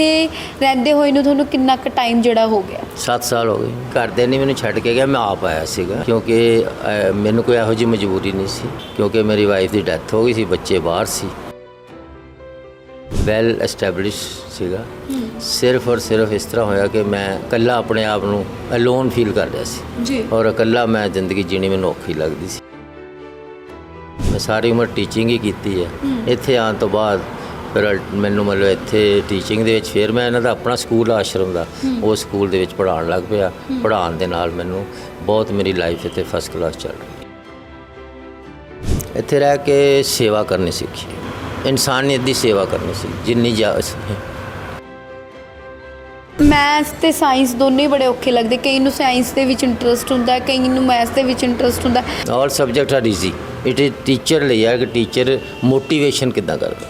ਇੱਥੇ ਰਹਿੰਦੇ ਹੋਏ ਨੂੰ ਤੁਹਾਨੂੰ ਕਿੰਨਾ ਕੁ ਟਾਈਮ ਜਿਹੜਾ ਹੋ ਗਿਆ? 7 ਸਾਲ ਹੋ ਗਏ। ਘਰਦੇ ਨਹੀਂ ਮੈਨੂੰ ਛੱਡ ਕੇ ਗਿਆ ਮੈਂ ਆਪ ਆਇਆ ਸੀਗਾ। ਕਿਉਂਕਿ ਅਹ, ਮੈਨੂੰ ਕੋਈ ਇਹੋ ਜਿਹੀ ਮਜਬੂਰੀ ਨਹੀਂ ਸੀ। ਕਿਉਂਕਿ ਮੇਰੀ ਵਾਈਫ ਦੀ ਡੈਥ ਹੋ ਗਈ ਸੀ ਬੱਚੇ ਬਾਹਰ ਸੀ। ਵੈਲ ਐਸਟੈਬਲਿਸ਼ ਸੀਗਾ। ਸਿਰਫ ਔਰ ਸਿਰਫ ਇਸ ਤਰ੍ਹਾਂ ਹੋਇਆ ਕਿ ਮੈਂ ਇਕੱਲਾ ਆਪਣੇ ਆਪ ਨੂੰ ਅਲੋਨ ਫੀਲ ਕਰ ਰਿਹਾ ਸੀ। ਜੀ। ਔਰ ਇਕੱਲਾ ਮੈਂ ਜ਼ਿੰਦਗੀ ਜੀਣੀ ਮੈਨੂੰ ਔਖੀ ਲੱਗਦੀ ਸੀ। ਮੈਂ ਸਾਰੀ ਉਮਰ ਟੀਚਿੰਗ ਹੀ ਕੀਤੀ ਹੈ। ਇੱਥੇ ਆਉਣ ਤੋਂ ਬਾਅਦ ਫਿਰ ਮੈਨੂੰ ਮਤਲਬ ਇੱਥੇ ਟੀਚਿੰਗ ਦੇ ਵਿੱਚ ਫਿਰ ਮੈਂ ਇਹਨਾਂ ਦਾ ਆਪਣਾ ਸਕੂਲ ਆਸ਼ਰਮ ਦਾ ਉਹ ਸਕੂਲ ਦੇ ਵਿੱਚ ਪੜ੍ਹਾਉਣ ਲੱਗ ਪਿਆ। ਪੜ੍ਹਾਉਣ ਦੇ ਨਾਲ ਮੈਨੂੰ ਬਹੁਤ ਮੇਰੀ ਲਾਈਫ ਇੱਥੇ ਫਸਟ ਕਲਾਸ ਚੱਲ ਰਹੀ ਇੱਥੇ ਰਹਿ ਕੇ ਸੇਵਾ ਕਰਨੀ ਸਿੱਖੀ ਇਨਸਾਨੀਅਤ ਦੀ ਸੇਵਾ ਕਰਨੀ ਸੀ ਜਿੰਨੀ ਜਾ ਮੈਥ ਤੇ ਸਾਇੰਸ ਦੋਨੇ ਬੜੇ ਔਖੇ ਲੱਗਦੇ। ਕਈ ਨੂੰ ਸਾਇੰਸ ਦੇ ਵਿੱਚ ਇੰਟਰਸਟ ਹੁੰਦਾ ਹੈ ਕਈ ਨੂੰ ਮੈਥ ਦੇ ਵਿੱਚ ਇੰਟਰਸਟ ਹੁੰਦਾ। ਹੈ। All subject are easy it is teacher ਲਈ ਹੈ ਕਿ ਟੀਚਰ ਮੋਟੀਵੇਸ਼ਨ ਕਿੱਦਾਂ ਕਰਦਾ।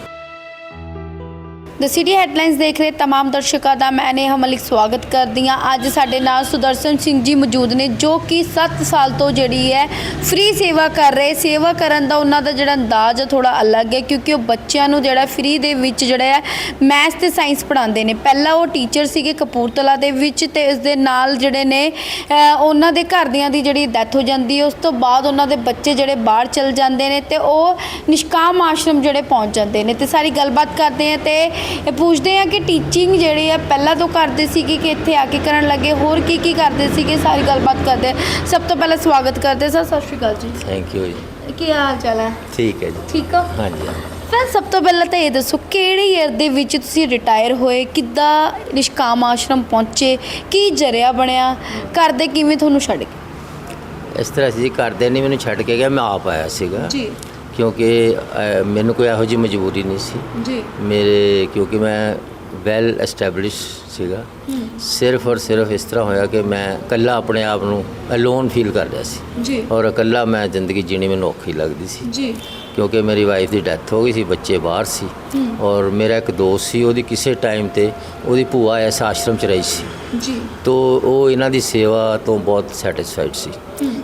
ਦ ਸਿਟੀ ਹੈਡਲਾਈਨਸ ਦੇਖ ਰਹੇ तमाम ਦਰਸ਼ਕਾਂ ਦਾ ਮੈਂ ਨੇਹਾ ਮਲਿਕ ਸਵਾਗਤ ਕਰਦੀ ਹਾਂ ਅੱਜ ਸਾਡੇ ਨਾਲ ਸੁਦਰਸ਼ਨ ਸਿੰਘ ਜੀ ਮੌਜੂਦ ਨੇ ਜੋ ਕਿ 7 ਸਾਲ ਤੋਂ ਜਿਹੜੀ ਹੈ ਫ੍ਰੀ ਸੇਵਾ ਕਰ ਰਹੇ ਸੇਵਾ ਕਰਨ ਦਾ ਉਹਨਾਂ ਦਾ ਜਿਹੜਾ ਅੰਦਾਜ਼ ਥੋੜਾ ਅਲੱਗ ਹੈ ਕਿਉਂਕਿ ਉਹ ਬੱਚਿਆਂ ਨੂੰ ਜਿਹੜਾ ਫ੍ਰੀ ਦੇ ਵਿੱਚ ਜਿਹੜਾ ਹੈ ਮੈਥ ਤੇ ਸਾਇੰਸ ਪੜ੍ਹਾਉਂਦੇ ਨੇ ਪਹਿਲਾਂ ਉਹ ਟੀਚਰ ਸੀਗੇ ਕਪੂਰਤਲਾ ਦੇ ਵਿੱਚ ਤੇ ਇਸ ਦੇ ਨਾਲ ਜਿਹੜੇ ਨੇ ਅਹ, ਉਹਨਾਂ ਦੇ ਘਰਦਿਆਂ ਦੀ ਜਿਹੜੀ ਡੈਥ ਹੋ ਜਾਂਦੀ ਹੈ ਉਸ ਤੋਂ ਬਾਅਦ ਉਹਨਾਂ ਦੇ ਬੱਚੇ ਜਿਹੜੇ ਬਾਹਰ ਚਲ ਜਾਂਦੇ ਨੇ ਤੇ ਉਹ ਨਿਸ਼ਕਾਮ ਆਸ਼ਰਮ ਜਿਹੜੇ ਪਹੁੰਚ ਜਾਂਦੇ ਨੇ ਤੇ ਸਾਰੀ ਗੱਲਬਾਤ ਕਰਦੇ ਆ ਤੇ ਇਹ ਪੁੱਛਦੇ ਆ ਕਿ ਟੀਚਿੰਗ ਜਿਹੜੀ ਹੈ ਪਹਿਲਾਂ ਤੋਂ ਕਰਦੇ ਸੀਗੇ ਕਿ ਇੱਥੇ ਆ ਕੇ ਕਰਨ ਲੱਗੇ? ਹੋਰ ਕੀ ਕੀ ਕਰਦੇ ਸੀਗੇ ਸਾਰੀ ਗੱਲਬਾਤ ਕਰਦੇ ਆ। ਸਭ ਤੋਂ ਪਹਿਲਾਂ ਸਵਾਗਤ ਕਰਦੇ ਸਰ ਸਤਿ ਸ਼੍ਰੀ ਅਕਾਲ ਜੀ। ਥੈਂਕ ਯੂ ਜੀ। ਕੀ ਹਾਲ ਚਾਲ ਹੈ ਠੀਕ ਹੈ ਜੀ। ਠੀਕ ਹੋ? ਹਾਂਜੀ ਫਿਰ ਸਭ ਤੋਂ ਪਹਿਲਾਂ ਤਾਂ ਇਹ ਦੱਸੋ ਕਿਹੜੇ ਈਅਰ ਦੇ ਵਿੱਚ ਤੁਸੀਂ ਰਿਟਾਇਰ ਹੋਏ? ਕਿੱਦਾਂ ਨਿਸ਼ਕਾਮ ਆਸ਼ਰਮ ਪਹੁੰਚੇ? ਕੀ ਜਰਿਆ ਬਣਿਆ? ਕਰਦੇ ਕਿਵੇਂ ਤੁਹਾਨੂੰ ਛੱਡ ਗਏ? ਇਸ ਤਰ੍ਹਾਂ ਸੀ ਘਰਦੇ ਨਹੀਂ ਮੈਨੂੰ ਛੱਡ ਕੇ ਗਿਆ ਮੈਂ ਆਪ ਆਇਆ ਸੀਗਾ। ਜੀ। ਕਿਉਂਕਿ ਮੈਨੂੰ ਕੋਈ ਇਹੋ ਜਿਹੀ ਮਜਬੂਰੀ ਨਹੀਂ ਸੀ। ਜੀ। ਮੇਰੇ ਕਿਉਂਕਿ ਮੈਂ ਵੈਲ ਐਸਟੈਬਲਿਸ਼ ਸੀਗਾ। ਸਿਰਫ ਔਰ ਸਿਰਫ ਇਸ ਤਰ੍ਹਾਂ ਹੋਇਆ ਕਿ ਮੈਂ ਇਕੱਲਾ ਆਪਣੇ ਆਪ ਨੂੰ ਅਲੋਨ ਫੀਲ ਕਰ ਰਿਹਾ ਸੀ। ਜੀ। ਔਰ ਇਕੱਲਾ ਮੈਂ ਜ਼ਿੰਦਗੀ ਜੀਣੀ ਮੈਨੂੰ ਔਖੀ ਲੱਗਦੀ ਸੀ। ਜੀ। ਕਿਉਂਕਿ ਮੇਰੀ ਵਾਈਫ ਦੀ ਡੈਥ ਹੋ ਗਈ ਸੀ ਬੱਚੇ ਬਾਹਰ ਸੀ। ਔਰ ਮੇਰਾ ਇੱਕ ਦੋਸਤ ਸੀ ਉਹਦੀ ਕਿਸੇ ਟਾਈਮ ਤੇ ਉਹਦੀ ਭੂਆ ਇਸ ਆਸ਼ਰਮ 'ਚ ਰਹੀ ਸੀ। ਜੀ। ਤੋ ਉਹ ਇਹਨਾਂ ਦੀ ਸੇਵਾ ਤੋਂ ਬਹੁਤ ਸੈਟੀਸਫਾਈਡ ਸੀ।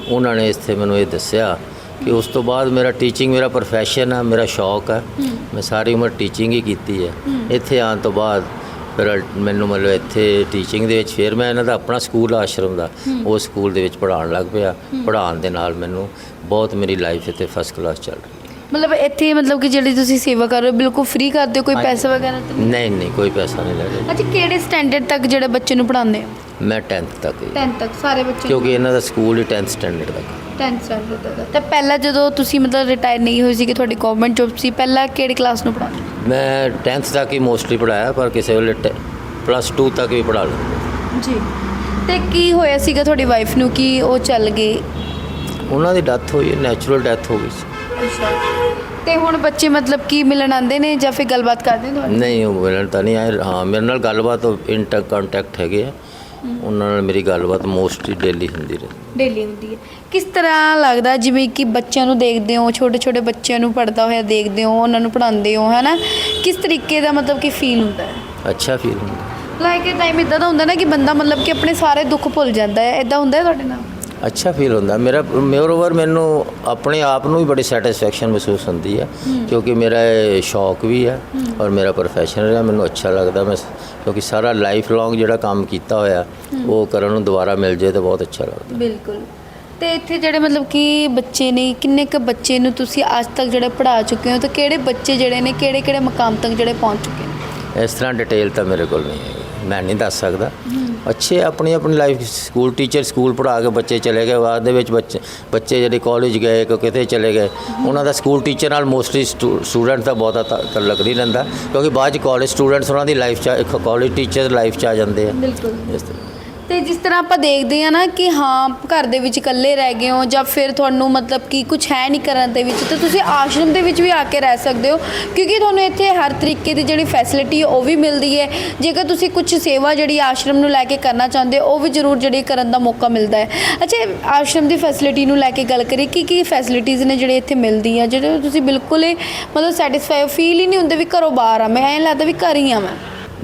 ਉਹਨਾਂ ਨੇ ਇੱਥੇ ਮੈਨੂੰ ਇਹ ਦੱਸਿਆ ਕਿ ਉਸ ਤੋਂ ਬਾਅਦ ਮੇਰਾ ਟੀਚਿੰਗ ਮੇਰਾ profession ਹੈ ਮੇਰਾ ਸ਼ੌਕ ਹੈ। ਮੈਂ ਸਾਰੀ ਉਮਰ ਟੀਚਿੰਗ ਹੀ ਕੀਤੀ ਹੈ। ਇੱਥੇ ਆਉਣ ਤੋਂ ਬਾਅਦ ਫਿਰ ਮੈਨੂੰ ਮਤਲਬ ਇੱਥੇ ਟੀਚਿੰਗ ਦੇ ਵਿੱਚ ਫਿਰ ਮੈਂ ਇਹਨਾਂ ਦਾ ਆਪਣਾ ਸਕੂਲ ਆ ਆਸ਼ਰਮ ਦਾ ਉਹ ਸਕੂਲ ਦੇ ਵਿੱਚ ਪੜ੍ਹਾਉਣ ਲੱਗ ਪਿਆ। ਪੜ੍ਹਾਉਣ ਦੇ ਨਾਲ ਮੈਨੂੰ ਬਹੁਤ ਮੇਰੀ ਲਾਈਫ ਇੱਥੇ ਫਸਟ ਕਲਾਸ ਚੱਲ ਰਹੀ ਮਤਲਬ ਇੱਥੇ ਮਤਲਬ ਕਿ ਜਿਹੜੀ ਤੁਸੀਂ ਸੇਵਾ ਕਰ ਰਹੇ ਹੋ ਬਿਲਕੁਲ ਫ੍ਰੀ ਕਰਦੇ ਹੋ ਕੋਈ ਪੈਸਾ ਵਗੈਰਾ ਤਾਂ ਨਹੀਂ? ਨਹੀਂ ਨਹੀਂ ਕੋਈ ਪੈਸਾ ਨਹੀਂ ਲੱਗਦਾ ਅੱਛਾ ਕਿਹੜੇ ਸਟੈਂਡਰਡ ਤੱਕ ਜਿਹੜੇ ਬੱਚੇ ਨੂੰ ਪੜ੍ਹਾਉਂਦੇ ਹੋ? ਮੈਂ 10th ਤੱਕ ਹੀ। 10th ਤੱਕ ਸਾਰੇ ਬੱਚੇ ਕਿਉਂਕਿ ਇਹਨਾਂ ਦਾ ਸਕੂਲ ਹੀ 10th ਸਟੈਂਡਰਡ ਤੱਕ। 10th ਸਟੈਂਡਰਡ ਤੱਕ ਤੇ। ਪਹਿਲਾਂ ਜਦੋਂ ਤੁਸੀਂ ਮਤਲਬ ਰਿਟਾਇਰ ਨਹੀਂ ਹੋਏ ਸੀ ਕਿ ਤੁਹਾਡੀ ਗਵਰਨਮੈਂਟ ਜੌਬ ਸੀ ਪਹਿਲਾਂ ਕਿਹੜੀ ਕਲਾਸ ਨੂੰ ਪੜ੍ਹਾਉਂਦੇ? ਮੈਂ 10th ਤੱਕ ਹੀ ਮੋਸਟਲੀ ਪੜਾਇਆ ਪਰ ਕਿਸੇ ਵੇਲੇ ਪਲੱਸ 2 ਤੱਕ ਵੀ ਪੜਾ ਲਿਆ। ਜੀ। ਤੇ ਕੀ ਹੋਇਆ ਸੀਗਾ ਤੁਹਾਡੀ ਵਾਈਫ ਨੂੰ ਕਿ ਉਹ ਚੱਲ ਗਏ? ਉਹਨਾਂ ਦੀ ਡੈਥ ਹੋਈ ਨੈਚੁਰਲ ਡੈਥ ਹੋ ਗਈ ਸੀ। ਅੱਛਾ। ਤੇ ਹੁਣ ਬੱਚੇ ਮਤਲਬ ਕੀ ਮਿਲਣ ਆਉਂਦੇ ਨੇ ਜਾਂ ਫਿਰ ਗੱਲਬਾਤ ਕਰਦੇ ਨੇ ਨਹੀਂ ਉਹ ਮਿਲਣ ਤਾਂ ਨਹੀਂ ਆਏ। ਹਾਂ ਮੇਰੇ ਨਾਲ ਗੱਲਬਾਤ ਇੰਟਰ ਕੰਟੈਕਟ ਹੈਗੇ ਆ। ਉਹਨਾਂ ਨਾਲ ਮੇਰੀ ਗੱਲਬਾਤ ਮੋਸਟਲੀ ਡੇਲੀ ਹੁੰਦੀ ਰਹੀ। ਡੇਲੀ ਹੁੰਦੀ ਹੈ। ਕਿਸ ਤਰ੍ਹਾਂ ਲੱਗਦਾ ਜਿਵੇਂ ਕਿ ਬੱਚਿਆਂ ਨੂੰ ਦੇਖਦੇ ਹੋ ਛੋਟੇ ਛੋਟੇ ਬੱਚਿਆਂ ਨੂੰ ਪੜਦਾ ਹੋਇਆ ਦੇਖਦੇ ਹੋ ਉਹਨਾਂ ਨੂੰ ਪੜਾਉਂਦੇ ਹੋ ਹੈਨਾ? ਕਿਸ ਤਰੀਕੇ ਦਾ ਮਤਲਬ ਕਿ ਫੀਲ ਹੁੰਦਾ ਹੈ? ਅੱਛਾ ਫੀਲ ਹੁੰਦਾ। ਲਾਈਕ ਇਹ ਟਾਈਮ ਇਦਾਂ ਦਾ ਹੁੰਦਾ ਨਾ ਕਿ ਬੰਦਾ ਮਤਲਬ ਕਿ ਆਪਣੇ ਸਾਰੇ ਦੁੱਖ ਭੁੱਲ ਜਾਂਦਾ ਹੈ। ਇਦਾਂ ਹੁੰਦਾ ਹੈ ਤੁਹਾਡੇ ਨਾਲ? ਅੱਛਾ ਫੀਲ ਹੁੰਦਾ। ਮੇਰਾ ਮੋਰਓਵਰ ਮੈਨੂੰ ਆਪਣੇ ਆਪ ਨੂੰ ਵੀ ਬੜੀ ਸੈਟੀਸਫੈਕਸ਼ਨ ਮਹਿਸੂਸ ਹੁੰਦੀ ਹੈ। ਕਿਉਂਕਿ ਮੇਰਾ ਇਹ ਸ਼ੌਕ ਵੀ ਹੈ। ਔਰ ਮੇਰਾ ਪ੍ਰੋਫੈਸ਼ਨ ਹੈ ਮੈਨੂੰ ਅੱਛਾ ਲੱਗਦਾ ਮੈਂ ਕਿਉਂਕਿ ਸਾਰਾ ਲਾਈਫ ਲੌਂਗ ਜਿਹੜਾ ਕੰਮ ਕੀਤਾ ਹੋਇਆ ਉਹ ਕਰਨ ਨੂੰ ਦੁਬਾਰਾ ਮਿਲ ਜੇ ਤਾਂ ਬਹੁਤ ਅੱਛਾ ਲੱਗਦਾ। ਬਿਲਕੁਲ। ਤੇ ਇੱਥੇ ਜਿਹੜੇ ਮਤਲਬ ਕਿ ਬੱਚੇ ਨੇ ਕਿੰਨੇ ਕੁ ਬੱਚੇ ਨੂੰ ਤੁਸੀਂ ਅੱਜ ਤੱਕ ਜਿਹੜੇ ਪੜ੍ਹਾ ਚੁੱਕੇ ਹੋ ਤੇ ਕਿਹੜੇ ਬੱਚੇ ਜਿਹੜੇ ਨੇ ਕਿਹੜੇ ਕਿਹੜੇ ਮਕਾਮ ਤੱਕ ਜਿਹੜੇ ਪਹੁੰਚ ਚੁੱਕੇ ਨੇ? ਇਸ ਤਰ੍ਹਾਂ ਡਿਟੇਲ ਤਾਂ ਮੇਰੇ ਕੋਲ ਨਹੀਂ ਹੈ ਮੈਂ ਨਹੀਂ ਦੱਸ ਸਕਦਾ। ਅੱਛੇ ਆਪਣੀ ਆਪਣੀ ਲਾਈਫ ਸਕੂਲ ਟੀਚਰ ਸਕੂਲ ਪੜ੍ਹਾ ਕੇ ਬੱਚੇ ਚਲੇ ਗਏ। ਬਾਅਦ ਦੇ ਵਿੱਚ ਬੱਚੇ ਬੱਚੇ ਜਿਹੜੇ ਕਾਲਜ ਗਏ ਕੋ ਕਿਤੇ ਚਲੇ ਗਏ। ਉਹਨਾਂ ਦਾ ਸਕੂਲ ਟੀਚਰ ਨਾਲ ਮੋਸਟਲੀ ਸਟੂਡੈਂਟ ਦਾ ਬਹੁਤਾ ਤਾਲੁਕ ਨਹੀਂ ਰਹਿੰਦਾ। ਕਿਉਂਕਿ ਬਾਅਦ ਚ ਕਾਲਜ ਸਟੂਡੈਂਟਸ ਉਹਨਾਂ ਦੀ ਲਾਈਫ ਚ ਇੱਕ ਕਾਲਜ ਟੀਚਰ ਲਾਈਫ ਚ ਆ ਜਾਂਦੇ ਆ। ਬਿਲਕੁਲ। ਇਸ ਤਰ੍ਹਾਂ ਤੇ ਜਿਸ ਤਰ੍ਹਾਂ ਆਪਾਂ ਦੇਖਦੇ ਆ ਨਾ ਕਿ ਹਾਂ, ਘਰ ਦੇ ਵਿੱਚ ਇਕੱਲੇ ਰਹਿ ਗਏ ਹੋ ਜਾਂ ਫਿਰ ਤੁਹਾਨੂੰ ਮਤਲਬ ਕਿ ਕੁਝ ਹੈ ਨਹੀਂ ਕਰਨ ਦੇ ਵਿੱਚ, ਤਾਂ ਤੁਸੀਂ ਆਸ਼ਰਮ ਦੇ ਵਿੱਚ ਵੀ ਆ ਕੇ ਰਹਿ ਸਕਦੇ ਹੋ, ਕਿਉਂਕਿ ਤੁਹਾਨੂੰ ਇੱਥੇ ਹਰ ਤਰੀਕੇ ਦੀ ਜਿਹੜੀ ਫੈਸਿਲਿਟੀ ਉਹ ਵੀ ਮਿਲਦੀ ਹੈ। ਜੇਕਰ ਤੁਸੀਂ ਕੁਝ ਸੇਵਾ ਜਿਹੜੀ ਆਸ਼ਰਮ ਨੂੰ ਲੈ ਕੇ ਕਰਨਾ ਚਾਹੁੰਦੇ ਹੋ, ਉਹ ਵੀ ਜ਼ਰੂਰ ਜਿਹੜੀ ਕਰਨ ਦਾ ਮੌਕਾ ਮਿਲਦਾ ਹੈ। ਅੱਛਾ, ਆਸ਼ਰਮ ਦੀ ਫੈਸਿਲਿਟੀ ਨੂੰ ਲੈ ਕੇ ਗੱਲ ਕਰੀਏ ਕੀ ਕੀ ਫੈਸਿਲਿਟੀਆਂ ਨੇ ਜਿਹੜੇ ਇੱਥੇ ਮਿਲਦੀਆਂ, ਜਿਹੜੇ ਤੁਸੀਂ ਬਿਲਕੁਲ ਹੀ ਮਤਲਬ ਸੈਟੀਸਫਾਈ ਫੀਲ ਹੀ ਨਹੀਂ ਹੁੰਦੇ ਵੀ ਘਰੋਂ ਬਾਹਰ ਆ, ਮੈਂ ਐਂ ਲੱਗਦਾ ਵੀ ਘਰ ਹੀ ਆ ਮੈਂ।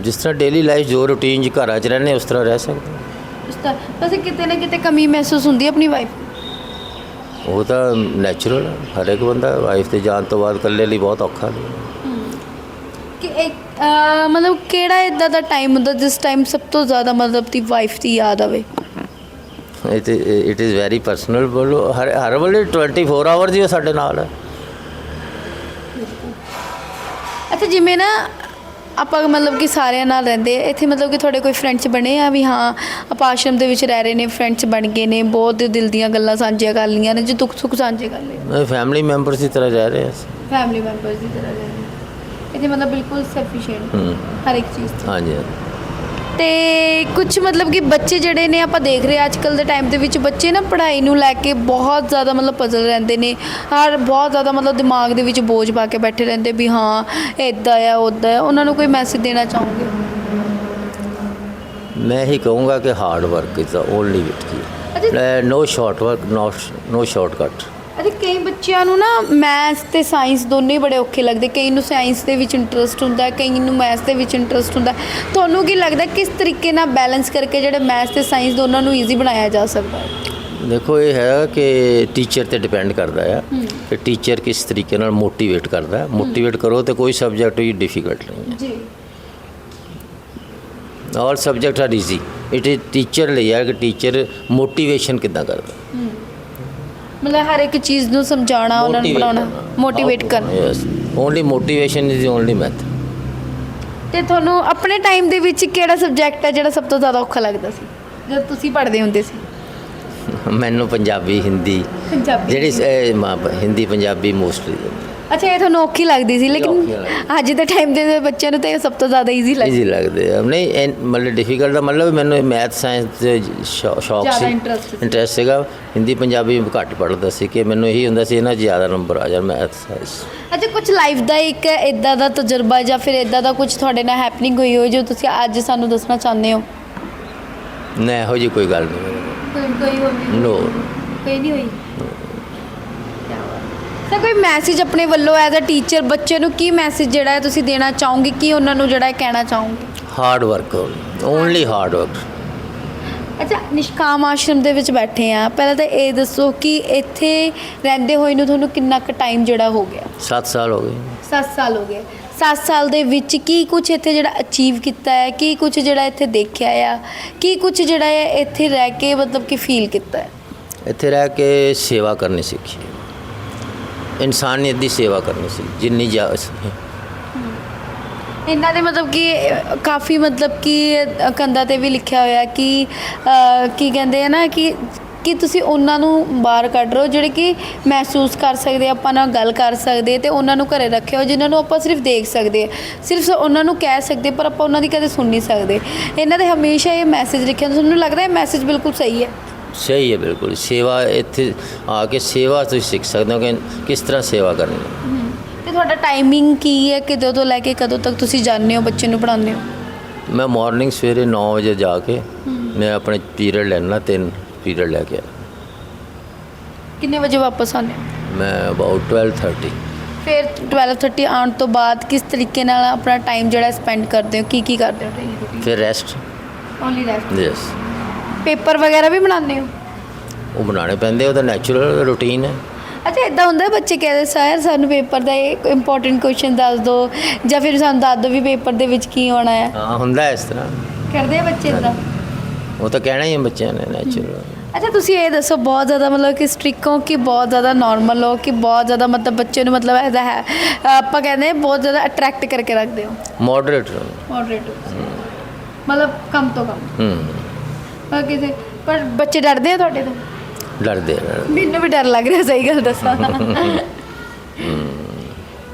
ਜਿਸ ਤਰ੍ਹਾਂ ਡੇਲੀ ਲਾਈਫ ਜੋ ਰੂਟੀਨ ਚ ਘਰਾਂ ਚ ਰਹਿੰਦੇ ਉਸ ਤਰ੍ਹਾਂ ਰਹਿ ਸਕਦੇ ਹਾਂ। ਉਸ ਤਾਂ ਵੈਸੇ ਕਿਤੇ ਨਾ ਕਿਤੇ ਕਮੀ ਮਹਿਸੂਸ ਹੁੰਦੀ ਹੈ ਆਪਣੀ ਵਾਈਫ ਉਹ ਤਾਂ ਨੈਚੁਰਲ ਹਰ ਇੱਕ ਬੰਦਾ ਵਾਈਫ ਤੇ ਜਾਣ ਤੋਂ ਬਾਅਦ ਇਕੱਲੇ ਲਈ ਬਹੁਤ ਔਖਾ ਨੇ ਕਿ ਇੱਕ ਅਹ ਮਤਲਬ ਕਿਹੜਾ ਇਦਾਂ ਦਾ ਟਾਈਮ ਹੁੰਦਾ ਜਿਸ ਟਾਈਮ ਸਭ ਤੋਂ ਜ਼ਿਆਦਾ ਮਤਲਬ ਦੀ ਵਾਈਫ ਦੀ ਯਾਦ ਆਵੇ? It it is very personal ਬੋਲੋ ਹਰ ਹਰ ਵੇਲੇ 24 ਆਵਰ ਜੀ ਉਹ ਸਾਡੇ ਨਾਲ ਹੈ। ਅੱਛਾ ਜਿਵੇਂ ਨਾ ਆਪਾਂ ਮਤਲਬ ਕਿ ਸਾਰਿਆਂ ਨਾਲ ਰਹਿੰਦੇ ਆ। ਇੱਥੇ ਮਤਲਬ ਕਿ ਤੁਹਾਡੇ ਕੋਈ ਫਰੈਂਡਸ ਬਣੇ ਆ ਵੀ ਹਾਂ ਆਪਾਂ ਆਸ਼ਰਮ ਦੇ ਵਿੱਚ ਰਹਿ ਰਹੇ ਨੇ ਫਰੈਂਡਸ ਬਣ ਗਏ ਨੇ ਬਹੁਤ ਦਿਲ ਦੀਆਂ ਗੱਲਾਂ ਸਾਂਝੀਆਂ ਕਰ ਲਈਆਂ ਨੇ ਜੇ ਦੁੱਖ ਸੁੱਖ ਸਾਂਝੇ ਕਰ ਲਏ। ਮੈਂ ਫੈਮਿਲੀ ਮੈਂਬਰਸ ਦੀ ਤਰ੍ਹਾਂ ਰਹਿ ਰਹੇ ਹਾਂ ਫੈਮਿਲੀ ਮੈਂਬਰਸ ਦੀ ਤਰ੍ਹਾਂ ਰਹਿ ਰਹੇ ਇੱਥੇ ਮਤਲਬ ਬਿਲਕੁਲ ਸਫੀਸ਼ੀਐਂਟ ਹਰ ਇੱਕ ਚੀਜ਼ ਤੋਂ। ਹਾਂਜੀ। ਤੇ ਕੁਝ ਮਤਲਬ ਕਿ ਬੱਚੇ ਜਿਹੜੇ ਨੇ ਆਪਾਂ ਦੇਖ ਰਹੇ ਅੱਜ ਕੱਲ ਦੇ ਟਾਈਮ ਦੇ ਵਿੱਚ ਬੱਚੇ ਨਾ ਪੜ੍ਹਾਈ ਨੂੰ ਲੈ ਕੇ ਬਹੁਤ ਜ਼ਿਆਦਾ ਮਤਲਬ ਪਜ਼ਲ ਰਹਿੰਦੇ ਨੇ। ਹਰ ਬਹੁਤ ਜ਼ਿਆਦਾ ਮਤਲਬ ਦਿਮਾਗ ਦੇ ਵਿੱਚ ਬੋਝ ਪਾ ਕੇ ਬੈਠੇ ਰਹਿੰਦੇ ਵੀ ਹਾਂ ਇਦਾਂ ਆ ਉਦਾਂ ਆ। ਉਹਨਾਂ ਨੂੰ ਕੋਈ ਮੈਸੇਜ ਦੇਣਾ ਚਾਹੋਗੇ? ਮੈਂ ਹੀ ਕਹੂੰਗਾ ਕਿ hard work is the only wit. Ki no short work no shortcut ਅਤੇ ਕਈ ਬੱਚਿਆਂ ਨੂੰ ਨਾ ਮੈਥ ਤੇ ਸਾਇੰਸ ਦੋਨੇ ਬੜੇ ਔਖੇ ਲੱਗਦੇ। ਕਈ ਨੂੰ ਸਾਇੰਸ ਦੇ ਵਿੱਚ ਇੰਟਰਸਟ ਹੁੰਦਾ ਕਈ ਨੂੰ ਮੈਥ ਦੇ ਵਿੱਚ ਇੰਟਰਸਟ ਹੁੰਦਾ। ਤੁਹਾਨੂੰ ਕੀ ਲੱਗਦਾ ਕਿਸ ਤਰੀਕੇ ਨਾਲ ਬੈਲੈਂਸ ਕਰਕੇ ਜਿਹੜੇ ਮੈਥ ਤੇ ਸਾਇੰਸ ਦੋਨਾਂ ਨੂੰ ਈਜ਼ੀ ਬਣਾਇਆ ਜਾ ਸਕਦਾ ਹੈ? ਦੇਖੋ ਇਹ ਹੈ ਕਿ ਟੀਚਰ ਤੇ ਡਿਪੈਂਡ ਕਰਦਾ ਹੈ। ਕਿ ਟੀਚਰ ਕਿਸ ਤਰੀਕੇ ਨਾਲ ਮੋਟੀਵੇਟ ਕਰਦਾ ਹੈ। ਮੋਟੀਵੇਟ ਕਰੋ ਤੇ ਕੋਈ ਸਬਜੈਕਟ ਵੀ ਡਿਫਿਕਲਟ ਨਹੀਂ ਜੀ। ਹੈ all subject are easy it is teacher ਲਈ ਹੈ ਕਿ ਟੀਚਰ ਮੋਟੀਵੇਸ਼ਨ ਕਿੱਦਾਂ ਕਰਦਾ। ਮਤਲਬ ਹਰ ਇੱਕ ਚੀਜ਼ ਨੂੰ ਸਮਝਾਉਣਾ ਉਹਨਾਂ ਨੂੰ ਪੜਾਉਣਾ ਮੋਟੀਵੇਟ ਕਰਨਾ। Yes only motivation is the only method ਤੇ ਤੁਹਾਨੂੰ ਆਪਣੇ ਟਾਈਮ ਦੇ ਵਿੱਚ ਕਿਹੜਾ ਸਬਜੈਕਟ ਹੈ ਜਿਹੜਾ ਸਭ ਤੋਂ ਜ਼ਿਆਦਾ ਔਖਾ ਲੱਗਦਾ ਸੀ? ਜਦ ਤੁਸੀਂ ਪੜ੍ਹਦੇ ਹੁੰਦੇ ਸੀ। ਮੈਨੂੰ ਪੰਜਾਬੀ ਹਿੰਦੀ ਪੰਜਾਬੀ ਜਿਹੜੀ ਇਹ ਮਾਂ- ਹਿੰਦੀ ਪੰਜਾਬੀ ਮੋਸਟਲੀ ਅੱਛਾ ਇਹ ਤੁਹਾਨੂੰ ਔਖੀ ਲੱਗਦੀ ਸੀ ਲੇਕਿਨ ਔਖੀ ਲੱਗਦੀ। ਅੱਜ ਦੇ ਟਾਈਮ ਦੇ ਬੱਚਿਆਂ ਨੂੰ ਤਾਂ ਇਹ ਸਭ ਤੋਂ ਜ਼ਿਆਦਾ ਈਜ਼ੀ ਲੱਗਦੀ। ਈਜ਼ੀ ਲੱਗਦੇ ਆ। ਨਹੀਂ ਇਹ ਮਤਲਬ ਡਿਫਿਕਲਟ ਦਾ ਮਤਲਬ ਮੈਨੂੰ ਮੈਥ ਸਾਇੰਸ ਦੇ ਸ਼ੌ- ਸ਼ੌਕ ਜ਼ਿਆਦਾ ਸੀ। interest ਸੀ। ਇੰਟਰਸਟ ਸੀਗਾ। ਹਿੰਦੀ ਪੰਜਾਬੀ ਘੱਟ ਪੜ੍ਹਦਾ ਸੀ ਕਿ ਮੈਨੂੰ ਇਹੀ ਹੁੰਦਾ ਸੀ ਇਹਨਾਂ 'ਚ ਜ਼ਿਆਦਾ ਨੰਬਰ ਆ ਜਾਣ ਮੈਥ ਸਾਇੰਸ ਅੱਛਾ ਕੁਝ ਲਾਈਫ ਦਾ ਇੱਕ ਇਦਾਂ ਦਾ ਤਜਰਬਾ ਜਾਂ ਫਿਰ ਇਦਾਂ ਦਾ ਕੁਝ ਤੁਹਾਡੇ ਨਾਲ ਹੈਪਨਿੰਗ ਹੋਈ ਹੋਵੇ ਜੋ ਤੁਸੀਂ ਅੱਜ ਸਾਨੂੰ ਦੱਸਣਾ ਚਾਹੁੰਦੇ ਹੋ? ਨਹੀਂ ਇਹੋ ਜੀ ਕੋਈ ਗੱਲ ਨਹੀਂ। ਕੋਈ ਕੋਈ ਹੋਈ ਨੋ ਕੋਈ ਨਹੀਂ ਹੋਈ? ਤਾਂ ਕੋਈ ਮੈਸੇਜ ਆਪਣੇ ਵੱਲੋਂ ਐਜ਼ ਅ ਟੀਚਰ ਬੱਚੇ ਨੂੰ ਕੀ ਮੈਸੇਜ ਜਿਹੜਾ ਹੈ ਤੁਸੀਂ ਦੇਣਾ ਚਾਹੋਗੇ? ਕੀ ਉਹਨਾਂ ਨੂੰ ਜਿਹੜਾ ਹੈ ਕਹਿਣਾ ਚਾਹੋਗੇ? Hard work only hard work ਅੱਛਾ ਨਿਸ਼ਕਾਮ ਆਸ਼ਰਮ ਦੇ ਵਿੱਚ ਬੈਠੇ ਆ। ਪਹਿਲਾਂ ਤਾਂ ਇਹ ਦੱਸੋ ਕਿ ਇੱਥੇ ਰਹਿੰਦੇ ਹੋਏ ਨੂੰ ਤੁਹਾਨੂੰ ਕਿੰਨਾ ਕੁ ਟਾਈਮ ਜਿਹੜਾ ਹੋ ਗਿਆ? 7 ਸਾਲ ਹੋ ਗਏ। 7 ਸਾਲ ਹੋ ਗਏ। 7 ਸਾਲ ਦੇ ਵਿੱਚ ਕੀ ਕੁਝ ਇੱਥੇ ਜਿਹੜਾ ਅਚੀਵ ਕੀਤਾ ਹੈ? ਕੀ ਕੁਝ ਜਿਹੜਾ ਇੱਥੇ ਦੇਖਿਆ ਆ? ਕੀ ਕੁਝ ਜਿਹੜਾ ਹੈ ਇੱਥੇ ਰਹਿ ਕੇ ਮਤਲਬ ਕਿ ਫੀਲ ਕੀਤਾ ਹੈ? ਇੱਥੇ ਰਹਿ ਕੇ ਸੇਵਾ ਕਰਨੀ ਸਿੱਖੀ ਇਨਸਾਨੀਅਤ ਦੀ ਸੇਵਾ ਕਰਨੀ ਸੀ, ਜਿੰਨੀ ਜਾ ਇਹਨਾਂ ਦੇ ਮਤਲਬ ਕਿ ਕਾਫੀ ਮਤਲਬ ਕਿ ਕੰਧਾਂ ਤੇ ਵੀ ਲਿਖਿਆ ਹੋਇਆ ਕਿ ਕੀ ਕਹਿੰਦੇ ਆ ਨਾ ਕਿ ਕਿ ਤੁਸੀਂ ਉਹਨਾਂ ਨੂੰ ਬਾਹਰ ਕੱਢ ਰਹੇ ਹੋ, ਜਿਹੜੇ ਕਿ ਮਹਿਸੂਸ ਕਰ ਸਕਦੇ ਆਪਾਂ ਨਾਲ ਗੱਲ ਕਰ ਸਕਦੇ ਤੇ ਉਹਨਾਂ ਨੂੰ ਘਰੇ ਰੱਖਿਓ ਜਿਨ੍ਹਾਂ ਨੂੰ ਆਪਾਂ ਸਿਰਫ ਦੇਖ ਸਕਦੇ ਸਿਰਫ ਉਹਨਾਂ ਨੂੰ ਕਹਿ ਸਕਦੇ, ਪਰ ਆਪਾਂ ਉਹਨਾਂ ਦੀ ਕਦੇ ਸੁਣ ਨਹੀਂ ਸਕਦੇ। ਇਹਨਾਂ ਦੇ ਹਮੇਸ਼ਾ ਇਹ ਮੈਸੇਜ ਲਿਖਿਆ ਤੁਹਾਨੂੰ ਲੱਗਦਾ ਇਹ ਮੈਸੇਜ ਬਿਲਕੁਲ ਸਹੀ ਹੈ? ਸਹੀ ਹੈ ਬਿਲਕੁਲ। ਸੇਵਾ ਇੱਥੇ ਆ ਕੇ ਸੇਵਾ ਤੁਸੀਂ ਸਿੱਖ ਸਕਦੇ ਹੋ ਕਿ ਕਿਸ ਤਰ੍ਹਾਂ ਸੇਵਾ ਕਰਨੀ ਹੈ। ਤੇ ਤੁਹਾਡਾ ਟਾਈਮਿੰਗ ਕੀ ਹੈ? ਕਿਦੋਂ ਤੋਂ ਲੈ ਕੇ ਕਦੋਂ ਤੱਕ ਤੁਸੀਂ ਜਾਂਦੇ ਹੋ ਬੱਚੇ ਨੂੰ ਪੜ੍ਹਾਉਂਦੇ ਹੋ? ਮੈਂ ਮਾਰਨਿੰਗ ਸਵੇਰੇ 9 ਵਜੇ ਜਾ ਕੇ ਮੈਂ ਆਪਣੇ ਪੀਰੀਅਡ ਲੈਣਾ ਤਿੰਨ ਪੀਰੀਅਡ ਲੈ ਕੇ। ਆਇਆ। ਕਿੰਨੇ ਵਜੇ ਵਾਪਸ ਆਉਂਦੇ ਹੋ? ਮੈਂ ਅਬਾਊਟ 12:30 ਫਿਰ 12:30 ਆਉਣ ਤੋਂ ਬਾਅਦ ਕਿਸ ਤਰੀਕੇ ਨਾਲ ਆਪਣਾ ਟਾਈਮ ਜਿਹੜਾ ਸਪੈਂਡ ਕਰਦੇ ਹੋ? ਕੀ ਕੀ ਕਰਦੇ ਹੋ? ਫਿਰ rest only rest yes paper ਵਗੈਰਾ ਵੀ ਬਣਾਉਂਦੇ ਹੋ? ਉਹ ਬਣਾਉਣੇ ਪੈਂਦੇ ਉਹਦਾ ਨੈਚੁਰਲ ਰੂਟੀਨ ਹੈ। ਅੱਛਾ ਇਦਾਂ ਹੁੰਦਾ ਬੱਚੇ ਕਹਿੰਦੇ ਸਰ ਸਾਨੂੰ ਪੇਪਰ ਦਾ ਇਹ ਇੰਪੋਰਟੈਂਟ ਕੁਐਸਚਨ ਦੱਸ ਦਿਓ ਜਾਂ ਫਿਰ ਸਾਨੂੰ ਦੱਸ ਦਿਓ ਵੀ ਪੇਪਰ ਦੇ ਵਿੱਚ ਕੀ ਆਉਣਾ ਹੈ? ਹਾਂ ਹੁੰਦਾ ਇਸ ਤਰ੍ਹਾਂ। ਕਰਦੇ ਆ ਬੱਚੇ ਇਦਾਂ ਉਹ ਤਾਂ ਕਹਿਣਾ ਹੀ ਹੈ ਬੱਚਿਆਂ ਨੇ ਨੈਚੁਰਲ ਅੱਛਾ ਤੁਸੀਂ ਇਹ ਦੱਸੋ ਬਹੁਤ ਜ਼ਿਆਦਾ ਮਤਲਬ ਕਿ ਸਟ੍ਰਿਕ ਹੋ ਕਿ ਬਹੁਤ ਜ਼ਿਆਦਾ ਨਾਰਮਲ ਹੋ ਕਿ ਬਹੁਤ ਜ਼ਿਆਦਾ ਮਤਲਬ ਬੱਚੇ ਨੂੰ ਮਤਲਬ ਇਹਦਾ ਹੈ ਆਪਾਂ ਕਹਿੰਦੇ ਬਹੁਤ ਜ਼ਿਆਦਾ ਅਟਰੈਕਟ ਕਰਕੇ ਰੱਖਦੇ ਹੋ? ਮੋਡਰੇਟ ਮੋਡਰੇਟ ਮਤਲਬ ਕਮ ਤੋਂ ਕਮ। ਹੂੰ। ਪਰ ਬੱਚੇ ਡਰਦੇ ਆ ਤੁਹਾਡੇ ਤੋਂ ਡਰਦੇ ਆ। ਮੈਨੂੰ ਵੀ ਡਰ ਲੱਗ ਰਿਹਾ ਸਹੀ ਗੱਲ ਦੱਸਾਂ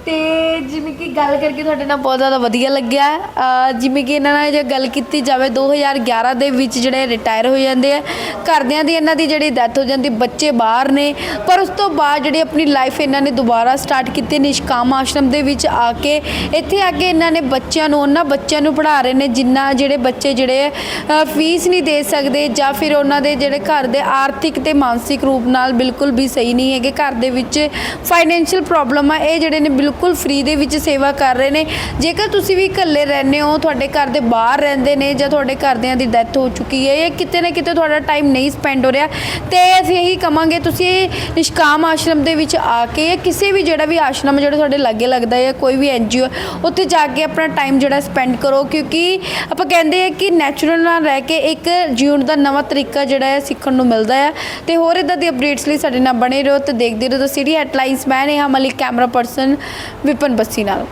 ਤੇ ਜਿਵੇਂ ਕਿ ਗੱਲ ਕਰਕੇ ਤੁਹਾਡੇ ਨਾਲ ਬਹੁਤ ਜ਼ਿਆਦਾ ਵਧੀਆ ਲੱਗਿਆ। ਅਹ ਜਿਵੇਂ ਕਿ ਇਹਨਾਂ ਨਾਲ ਜੇ ਗੱਲ ਕੀਤੀ ਜਾਵੇ 2011 ਦੇ ਵਿੱਚ ਜਿਹੜੇ ਰਿਟਾਇਰ ਹੋ ਜਾਂਦੇ ਆ, ਘਰਦਿਆਂ ਦੀ ਇਹਨਾਂ ਦੀ ਜਿਹੜੀ ਡੈਥ ਹੋ ਜਾਂਦੀ, ਬੱਚੇ ਬਾਹਰ ਨੇ। ਪਰ ਉਸ ਤੋਂ ਬਾਅਦ ਜਿਹੜੀ ਆਪਣੀ ਲਾਈਫ ਇਹਨਾਂ ਨੇ ਦੁਬਾਰਾ ਸਟਾਰਟ ਕੀਤੀ, ਨਿਸ਼ਕਾਮ ਆਸ਼ਰਮ ਦੇ ਵਿੱਚ ਆ ਕੇ, ਇੱਥੇ ਆ ਕੇ ਇਹਨਾਂ ਨੇ ਬੱਚਿਆਂ ਨੂੰ, ਉਹਨਾਂ ਬੱਚਿਆਂ ਨੂੰ ਪੜ੍ਹਾ ਰਹੇ ਨੇ, ਜਿੰਨਾ ਜਿਹੜੇ ਬੱਚੇ ਜਿਹੜੇ, ਅਹ ਫੀਸ ਨਹੀਂ ਦੇ ਸਕਦੇ ਜਾਂ ਫਿਰ ਉਹਨਾਂ ਦੇ ਜਿਹੜੇ ਘਰ ਦੇ ਆਰਥਿਕ ਤੇ ਮਾਨਸਿਕ ਰੂਪ ਨਾਲ ਬਿਲਕੁਲ ਵੀ ਸਹੀ ਨਹੀਂ ਹੈਗੇ। ਘਰ ਦੇ ਵਿੱਚ ਫਾਈਨੈਂਸ਼ੀਅਲ ਪ੍ਰੋਬਲਮ ਆ, ਇਹ ਜਿਹੜੇ ਨੇ ਬਿਲਕੁਲ ਫ੍ਰੀ ਦੇ ਵਿੱਚ ਸੇਵਾ ਕਰ ਰਹੇ ਨੇ। ਜੇਕਰ ਤੁਸੀਂ ਵੀ ਇਕੱਲੇ ਰਹਿੰਦੇ ਹੋ, ਤੁਹਾਡੇ ਘਰ ਦੇ ਬਾਹਰ ਰਹਿੰਦੇ ਨੇ ਜਾਂ ਤੁਹਾਡੇ ਘਰਦਿਆਂ ਦੀ ਡੈਥ ਹੋ ਚੁੱਕੀ ਹੈ ਜਾਂ ਕਿਤੇ ਨਾ ਕਿਤੇ ਤੁਹਾਡਾ ਟਾਈਮ ਨਹੀਂ ਸਪੈਂਡ ਹੋ ਰਿਹਾ, ਤੇ ਅਸੀਂ ਇਹੀ ਕਵਾਂਗੇ ਤੁਸੀਂ ਨਿਸ਼ਕਾਮ ਆਸ਼ਰਮ ਦੇ ਵਿੱਚ ਆ ਕੇ ਕਿਸੇ ਵੀ ਜਿਹੜਾ ਵੀ ਆਸ਼ਰਮ ਜਿਹੜਾ ਤੁਹਾਡੇ ਲਾਗੇ ਲੱਗਦਾ ਹੈ ਕੋਈ ਵੀ ਐਨਜੀਓ ਉੱਥੇ ਜਾ ਕੇ ਆਪਣਾ ਟਾਈਮ ਜਿਹੜਾ ਸਪੈਂਡ ਕਰੋ। ਕਿਉਂਕਿ ਆਪਾਂ ਕਹਿੰਦੇ ਆ ਕਿ ਨੈਚੁਰਲ ਨਾਲ ਰਹਿ ਕੇ ਇੱਕ ਜੀਉਣ ਦਾ ਨਵਾਂ ਤਰੀਕਾ ਜਿਹੜਾ ਹੈ ਸਿੱਖਣ ਨੂੰ ਮਿਲਦਾ ਹੈ। ਤੇ ਹੋਰ ਇਦਾਂ ਦੀ ਅਪਡੇਟਸ ਲਈ ਸਾਡੇ ਨਾਲ ਬਣੇ ਰਹੋ ਤੇ ਦੇਖਦੇ ਰਹੋ। ਸਿਟੀ ਹੈਡਲਾਈਨਸ ਮੈਂ ਨੇਹਾ ਮਲਿਕ ਕੈਮਰਾ ਪਰਸਨ ਵਿਪਨ ਬੱਸੀ ਨਾਲ।